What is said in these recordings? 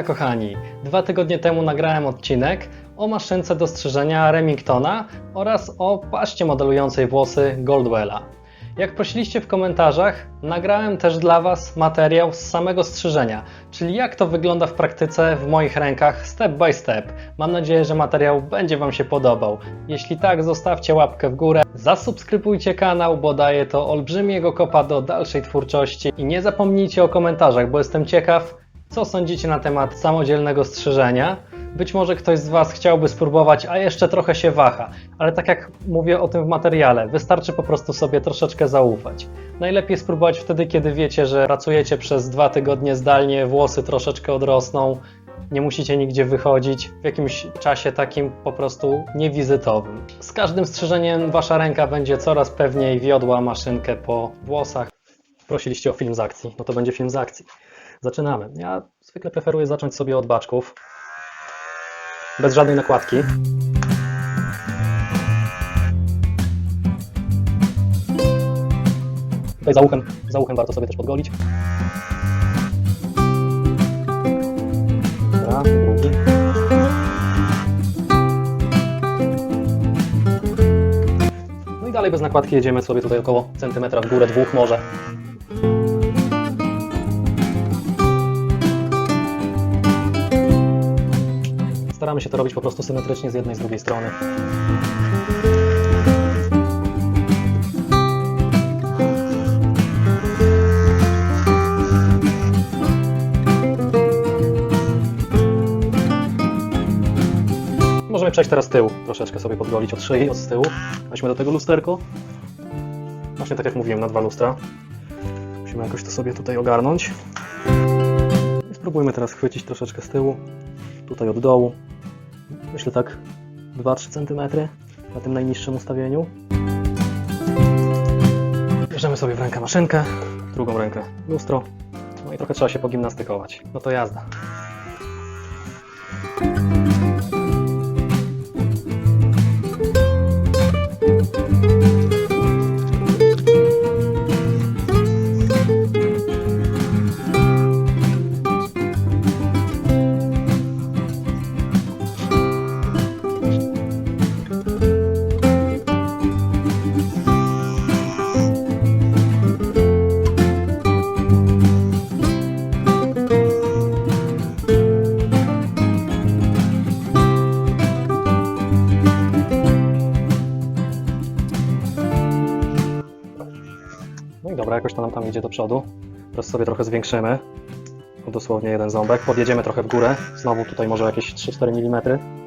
Hejka kochani! Dwa tygodnie temu nagrałem odcinek o maszynce do strzyżenia Remingtona oraz o paszcie modelującej włosy Goldwella. Jak prosiliście w komentarzach, nagrałem też dla Was materiał z samego strzyżenia, czyli jak to wygląda w praktyce w moich rękach step by step. Mam nadzieję, że materiał będzie Wam się podobał. Jeśli tak, zostawcie łapkę w górę, zasubskrybujcie kanał, bo daje to olbrzymiego kopa do dalszej twórczości i nie zapomnijcie o komentarzach, bo jestem ciekaw, co sądzicie na temat samodzielnego strzyżenia? Być może ktoś z Was chciałby spróbować, a jeszcze trochę się waha, ale tak jak mówię o tym w materiale, wystarczy po prostu sobie troszeczkę zaufać. Najlepiej spróbować wtedy, kiedy wiecie, że pracujecie przez dwa tygodnie zdalnie, włosy troszeczkę odrosną, nie musicie nigdzie wychodzić w jakimś czasie takim po prostu niewizytowym. Z każdym strzyżeniem Wasza ręka będzie coraz pewniej wiodła maszynkę po włosach. Prosiliście o film z akcji, no to będzie film z akcji. Zaczynamy. Ja zwykle preferuję zacząć sobie od baczków. Bez żadnej nakładki. Tutaj za uchem, za uchem warto sobie też podgolić. Dobra, drugi. No i dalej bez nakładki jedziemy sobie tutaj około centymetra w górę, dwóch może. Staramy się to robić po prostu symetrycznie z jednej i z drugiej strony. Możemy przejść teraz tył, troszeczkę sobie podgolić od szyi, od tyłu. Weźmy do tego lusterko. Właśnie tak jak mówiłem, na dwa lustra. Musimy jakoś to sobie tutaj ogarnąć. I spróbujmy teraz chwycić troszeczkę z tyłu, tutaj od dołu. Myślę tak 2-3 cm na tym najniższym ustawieniu. Bierzemy sobie w rękę maszynkę, w drugą rękę lustro. No i trochę trzeba się pogimnastykować. No to jazda. Idzie do przodu. Teraz sobie trochę zwiększymy. Dosłownie jeden ząbek. Podjedziemy trochę w górę. Znowu tutaj może jakieś 3-4 mm.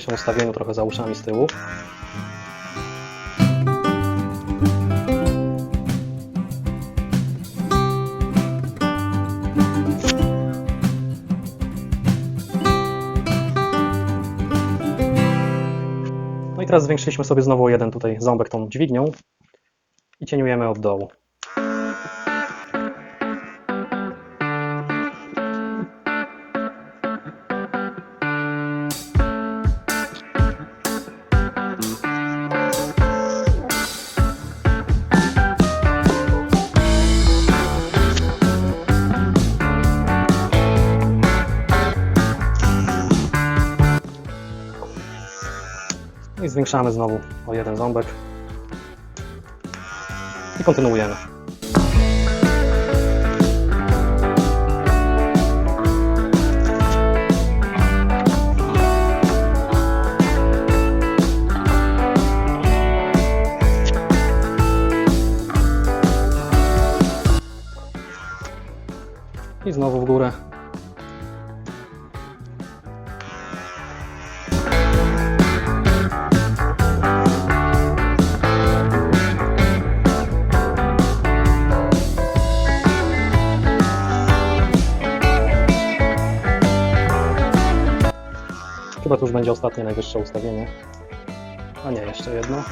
Najmniejszym ustawieniu trochę za uszami z tyłu. No i teraz zwiększyliśmy sobie znowu jeden tutaj ząbek tą dźwignią i cieniujemy od dołu. Zwiększamy znowu o jeden ząbek. I kontynuujemy. I znowu w górę. będzie ostatnie najwyższe ustawienie. A nie, jeszcze jedno.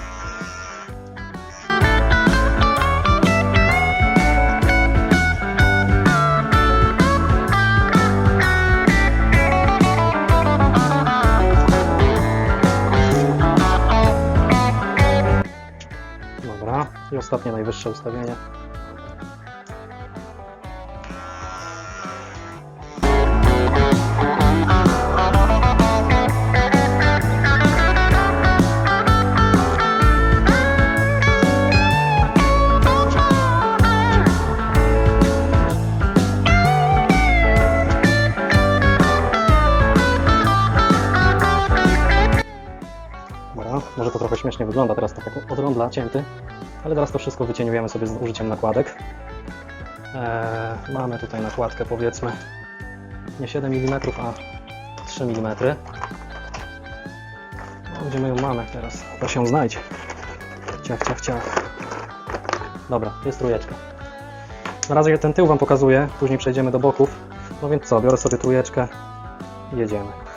Dobra, i ostatnie najwyższe ustawienie. Śmiesznie wygląda teraz tak jak od rondla cięty, ale teraz to wszystko wycieniujemy sobie z użyciem nakładek. Eee, mamy tutaj nakładkę powiedzmy nie 7 mm, a 3 mm. No, gdzie my ją mamy teraz? To się znajdź. Ciach, ciach, ciach. Dobra, jest trójeczka. Na razie ten tył Wam pokazuję, później przejdziemy do boków. No więc co, biorę sobie trójeczkę jedziemy.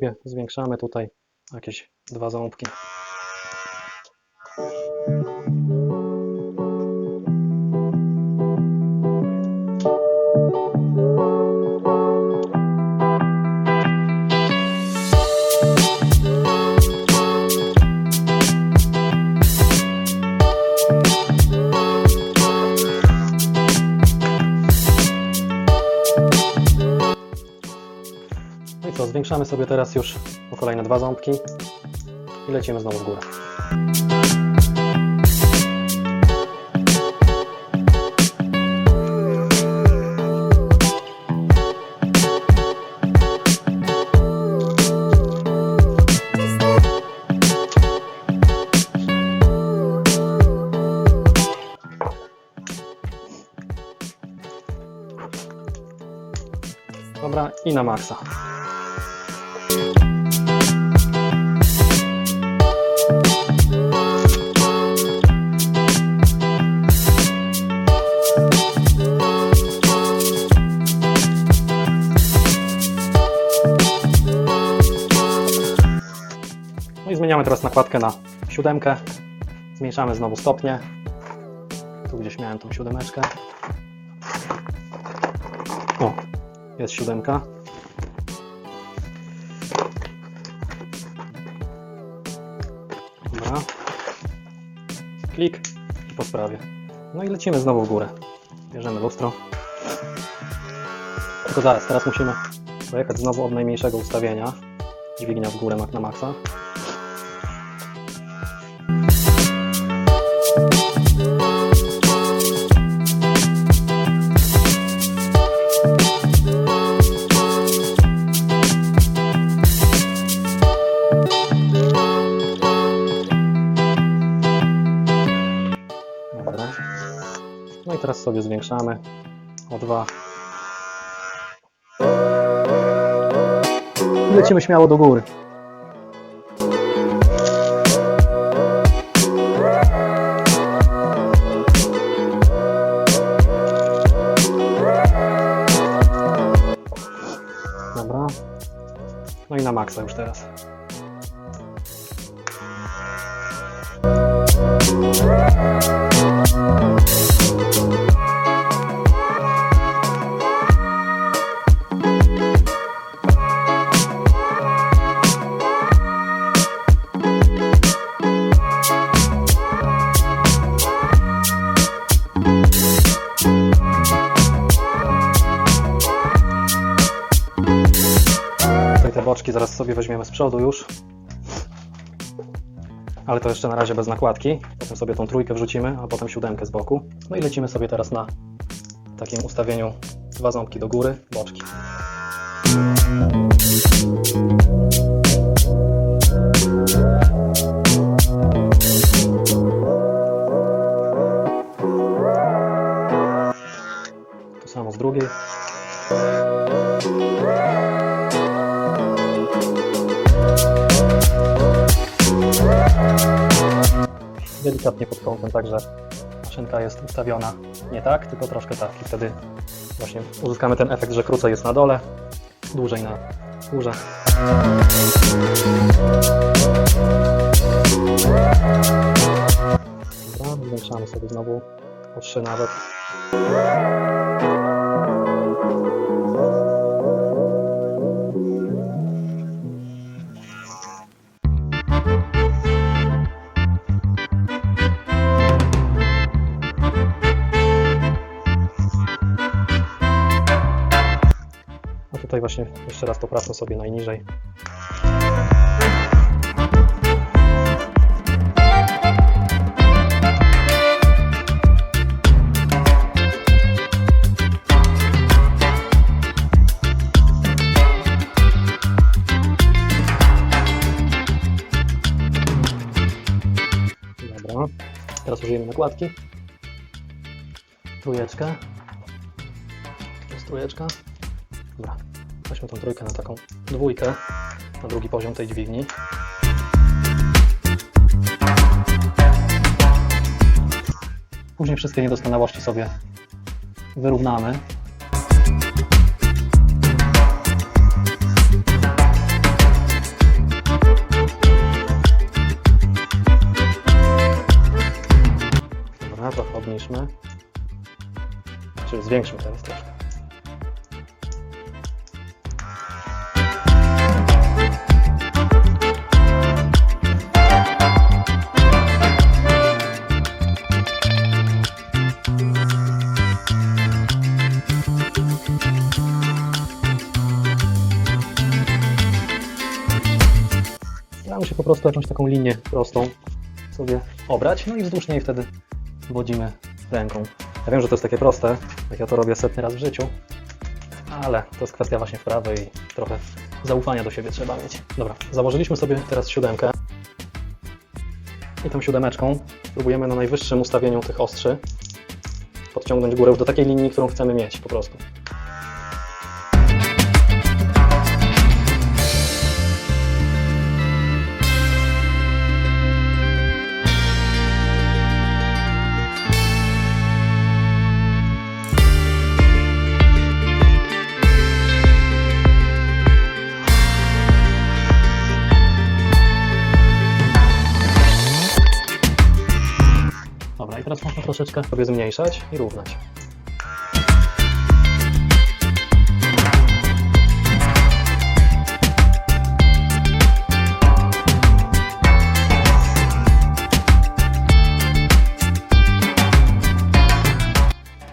Sobie zwiększamy tutaj jakieś dwa ząbki. Sobie teraz już o kolejne dwa ząbki i lecimy znowu w górę. Dobra, i na maksa. Nakładkę na siódemkę. Zmniejszamy znowu stopnie. Tu gdzieś miałem tą siódemeczkę. O, jest siódemka. Dobra. Klik i po sprawie. No i lecimy znowu w górę. Bierzemy lustro. Tylko zaraz, teraz musimy pojechać znowu od najmniejszego ustawienia. Dźwignia w górę na maksa. Lecimy śmiało do góry. Dobra. No i na maksa już teraz. Tutaj sobie weźmiemy z przodu już. Ale to jeszcze na razie bez nakładki. Potem sobie tą trójkę wrzucimy, a potem siódemkę z boku. No i lecimy sobie teraz na takim ustawieniu dwa ząbki do góry, boczki. To samo z drugiej. Delikatnie pod kątem, także maszynka jest ustawiona nie tak, tylko troszkę tak i wtedy właśnie uzyskamy ten efekt, że krócej jest na dole, dłużej na górze. Dobra, zwiększamy sobie znowu o 3 nawet. Właśnie jeszcze raz poprawmy sobie najniżej. Dobra, teraz użyjemy nakładki. Trójeczkę. To jest trójeczka. Dobra, weźmy tą trójkę na taką dwójkę, na drugi poziom tej dźwigni. Później wszystkie niedoskonałości sobie wyrównamy. Dobra, trochę obniżmy. Czyli zwiększmy teraz troszkę. Prostu jakąś taką linię prostą sobie obrać, no i wzdłuż niej wtedy wodzimy ręką. Ja wiem, że to jest takie proste, jak ja to robię setny raz w życiu, ale to jest kwestia właśnie wprawy i trochę zaufania do siebie trzeba mieć. Dobra, założyliśmy sobie teraz siódemkę i tą siódemeczką próbujemy na najwyższym ustawieniu tych ostrzy podciągnąć górę do takiej linii, którą chcemy mieć po prostu. Troszeczkę sobie zmniejszać i równać.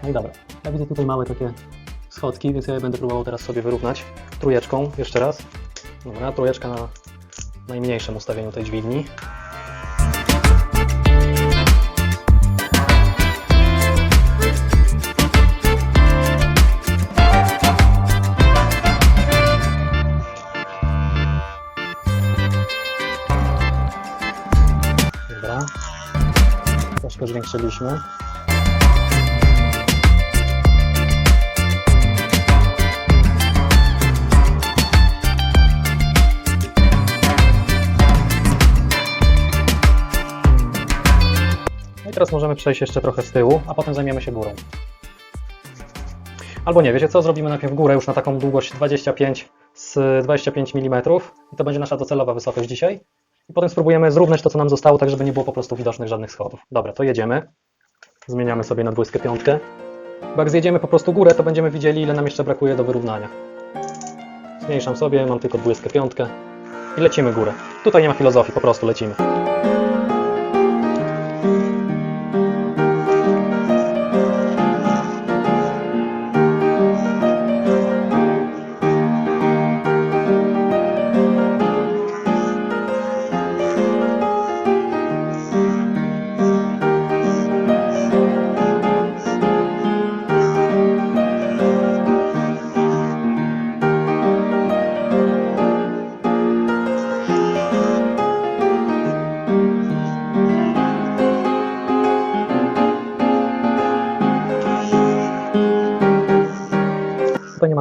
No i dobra, ja widzę tutaj małe takie schodki, więc ja będę próbował teraz sobie wyrównać trójeczką, jeszcze raz. Dobra, trójeczka na najmniejszym ustawieniu tej dźwigni. Zwiększyliśmy. No i teraz możemy przejść jeszcze trochę z tyłu, a potem zajmiemy się górą. Albo nie, wiecie co? Zrobimy najpierw górę już na taką długość 25 z 25 mm i to będzie nasza docelowa wysokość dzisiaj. I potem spróbujemy zrównać to, co nam zostało, tak żeby nie było po prostu widocznych żadnych schodów. Dobra, to jedziemy. Zmieniamy sobie na 25. Bo jak zjedziemy po prostu górę, to będziemy widzieli, ile nam jeszcze brakuje do wyrównania. Zmniejszam sobie, mam tylko 25 i lecimy górę. Tutaj nie ma filozofii, po prostu lecimy.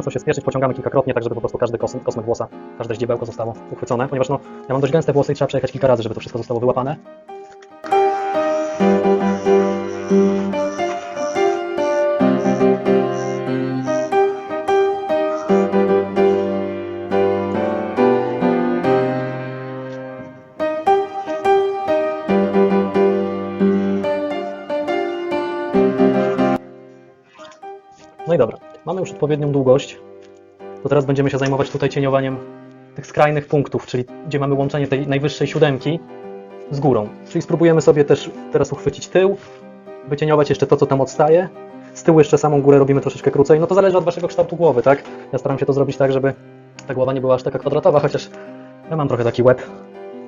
Co się spieszyć, pociągamy kilkakrotnie, tak żeby po prostu każdy kosm, kosmyk włosa, każde ździebełko zostało uchwycone, ponieważ no, ja mam dość gęste włosy i trzeba przejechać kilka razy, żeby to wszystko zostało wyłapane. Już odpowiednią długość, to teraz będziemy się zajmować tutaj cieniowaniem tych skrajnych punktów, czyli gdzie mamy łączenie tej najwyższej siódemki z górą. Czyli spróbujemy sobie też teraz uchwycić tył, wycieniować jeszcze to, co tam odstaje. Z tyłu jeszcze samą górę robimy troszeczkę krócej. No to zależy od waszego kształtu głowy, tak? Ja staram się to zrobić tak, żeby ta głowa nie była aż taka kwadratowa, chociaż ja mam trochę taki łeb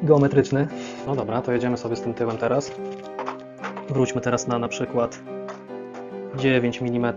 geometryczny. No dobra, to jedziemy sobie z tym tyłem teraz. Wróćmy teraz na na przykład 9 mm.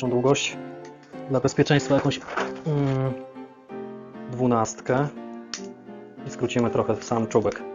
Większą długość. Dla bezpieczeństwa jakąś mm, dwunastkę i skrócimy trochę sam czubek.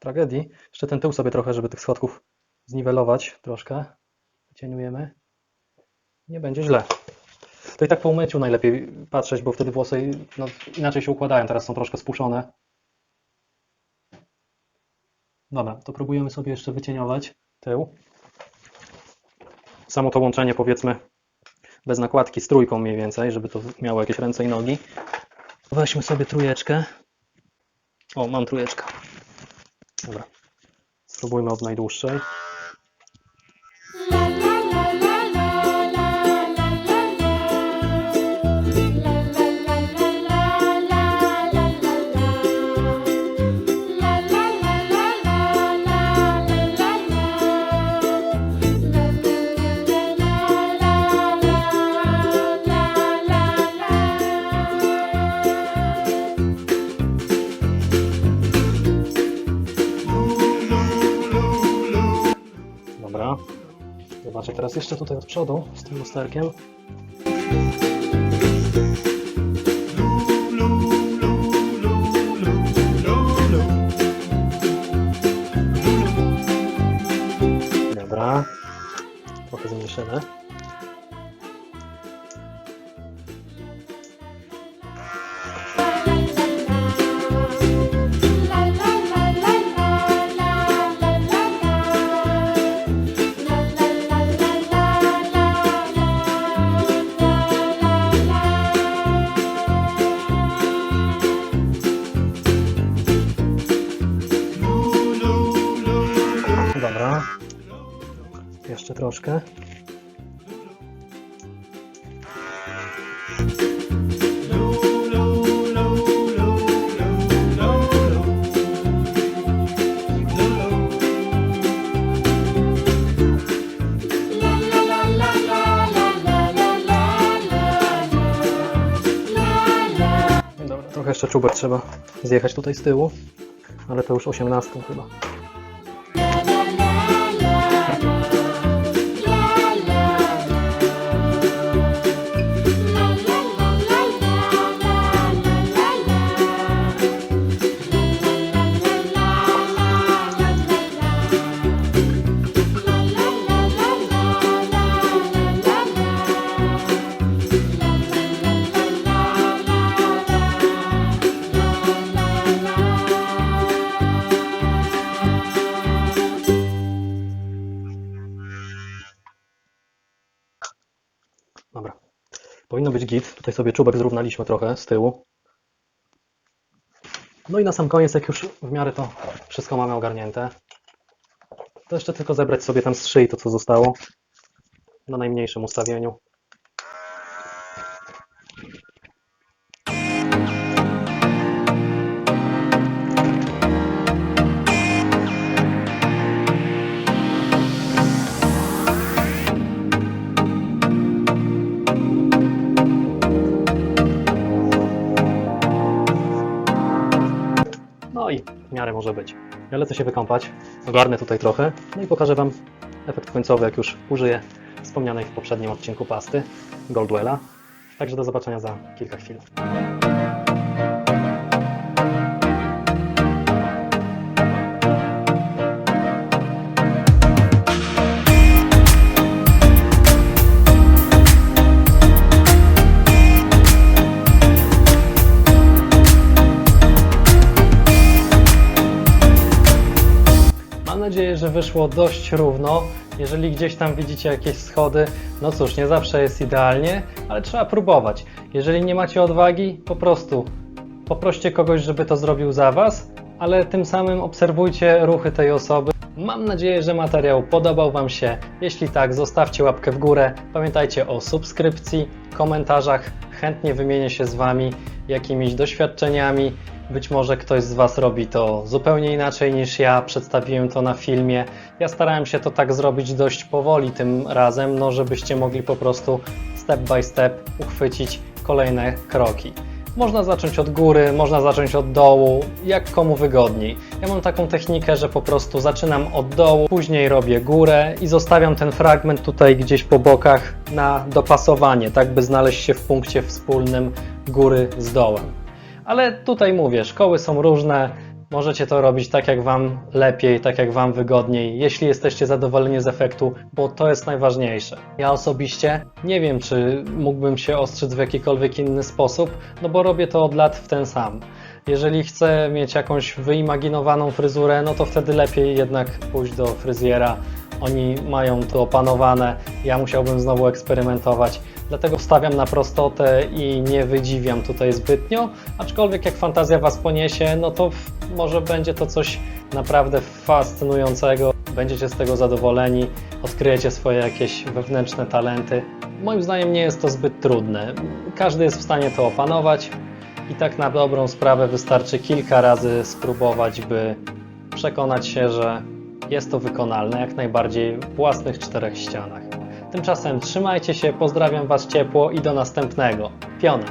Tragedii. Jeszcze ten tył sobie trochę, żeby tych schodków zniwelować troszkę. Cieniujemy. Nie będzie źle. To i tak po umyciu najlepiej patrzeć, bo wtedy włosy no, inaczej się układają. Teraz są troszkę spuszczone. Dobra, to próbujemy sobie jeszcze wycieniować tył. Samo to łączenie powiedzmy bez nakładki z trójką mniej więcej, żeby to miało jakieś ręce i nogi. Weźmy sobie trójeczkę. O, mam trójeczkę. Dobra. Spróbujmy od najdłuższej. Teraz jeszcze tutaj od przodu z tym lusterkiem. Dobra. Trochę zmniejszymy. Troszkę. Dobra, trochę jeszcze czubek trzeba zjechać tutaj z tyłu, ale to już 18 chyba. Tutaj sobie czubek zrównaliśmy trochę z tyłu. No i na sam koniec, jak już w miarę to wszystko mamy ogarnięte, to jeszcze tylko zebrać sobie tam z szyi to, co zostało na najmniejszym ustawieniu. Miarę może być. Ja lecę się wykąpać, ogarnę tutaj trochę, no i pokażę Wam efekt końcowy, jak już użyję wspomnianej w poprzednim odcinku pasty Goldwella. Także do zobaczenia za kilka chwil. Że wyszło dość równo. Jeżeli gdzieś tam widzicie jakieś schody, no cóż, nie zawsze jest idealnie, ale trzeba próbować. Jeżeli nie macie odwagi, po prostu poproście kogoś, żeby to zrobił za Was, ale tym samym obserwujcie ruchy tej osoby. Mam nadzieję, że materiał podobał Wam się. Jeśli tak, zostawcie łapkę w górę. Pamiętajcie o subskrypcji, komentarzach. Chętnie wymienię się z Wami jakimiś doświadczeniami. Być może ktoś z Was robi to zupełnie inaczej niż ja. Przedstawiłem to na filmie. Ja starałem się to tak zrobić dość powoli tym razem, no żebyście mogli po prostu step by step uchwycić kolejne kroki. Można zacząć od góry, można zacząć od dołu, jak komu wygodniej. Ja mam taką technikę, że po prostu zaczynam od dołu, później robię górę i zostawiam ten fragment tutaj gdzieś po bokach na dopasowanie, tak by znaleźć się w punkcie wspólnym góry z dołem. Ale tutaj mówię, szkoły są różne, możecie to robić tak jak Wam lepiej, tak jak Wam wygodniej, jeśli jesteście zadowoleni z efektu, bo to jest najważniejsze. Ja osobiście nie wiem, czy mógłbym się ostrzyc w jakikolwiek inny sposób, no bo robię to od lat w ten sam. Jeżeli chcę mieć jakąś wyimaginowaną fryzurę, no to wtedy lepiej jednak pójść do fryzjera. Oni mają to opanowane, ja musiałbym znowu eksperymentować. Dlatego stawiam na prostotę i nie wydziwiam tutaj zbytnio, aczkolwiek jak fantazja Was poniesie, no to może będzie to coś naprawdę fascynującego. Będziecie z tego zadowoleni, odkryjecie swoje jakieś wewnętrzne talenty. Moim zdaniem nie jest to zbyt trudne. Każdy jest w stanie to opanować i tak na dobrą sprawę wystarczy kilka razy spróbować, by przekonać się, że jest to wykonalne jak najbardziej w własnych czterech ścianach. Tymczasem trzymajcie się, pozdrawiam Was ciepło i do następnego. Piona!